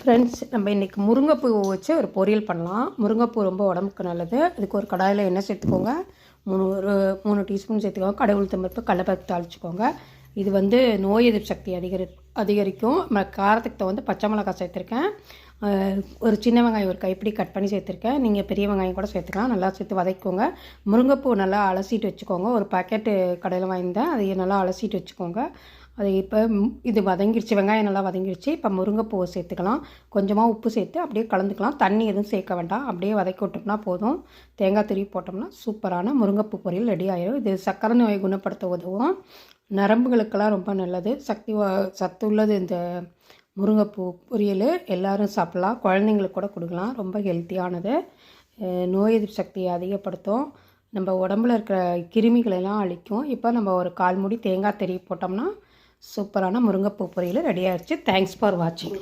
Friends நம்ம இன்றைக்கி முருங்கைப்பூ வச்சு ஒரு பொரியல் பண்ணலாம். முருங்கைப்பூ ரொம்ப உடம்புக்கு நல்லது. அதுக்கு ஒரு கடாயில் எண்ணெய் சேர்த்துக்கோங்க. மூணு ஒரு மூணு டீஸ்பூன் சேர்த்துக்கோங்க. கடவுள் தம்பருப்பு கடலைப்பருப்பு தாளிச்சுக்கோங்க. இது வந்து நோய் எதிர்ப்பு சக்தி அதிகரி அதிகரிக்கும். நம்ம காரத்துக்கு தகுந்த பச்சை மிளகாய் சேர்த்துருக்கேன். ஒரு சின்ன வெங்காயம் ஒரு கைப்பிடி கட் பண்ணி சேர்த்துருக்கேன். நீங்கள் பெரிய வெங்காயம் கூட சேர்த்துக்கலாம். நல்லா சேர்த்து வதக்கிக்கோங்க. முருங்கைப்பூ நல்லா அலசிட்டு வச்சுக்கோங்க. ஒரு பாக்கெட்டு கடையில் வாங்கியிருந்தேன். அதை நல்லா அலசிட்டு வச்சுக்கோங்க. அது இப்போ இது வதங்கிடுச்சு வெங்காயம் நல்லா வதங்கிடுச்சு இப்போ முருங்கைப்பூவை சேர்த்துக்கலாம். கொஞ்சமாக உப்பு சேர்த்து அப்படியே கலந்துக்கலாம். தண்ணி எதுவும் சேர்க்க வேண்டாம். அப்படியே வதக்கி விட்டோம்னா போதும். தேங்காய் திருவி போட்டோம்னா சூப்பரான முருங்கைப்பூ பொரியல் ரெடி ஆயிடும் இது சக்கரை நோயை குணப்படுத்த உதவும். நரம்புகளுக்கெல்லாம் ரொம்ப நல்லது. சக்தி சத்து உள்ளது இந்த முருங்கைப்பூ பொரியல். எல்லோரும் சாப்பிட்லாம். குழந்தைங்களுக்கு கூட கொடுக்கலாம். ரொம்ப ஹெல்த்தியானது. நோய் எதிர்ப்பு சக்தியை அதிகப்படுத்தும். நம்ம உடம்புல இருக்கிற கிருமிகளெல்லாம் அழிக்கும். இப்போ நம்ம ஒரு கால் மூடி தேங்காய் தெரிய போட்டோம்னா சூப்பரான முருங்கைப்பூ பொரியல் ரெடி தேங்க்ஸ் ஃபார் வாட்சிங்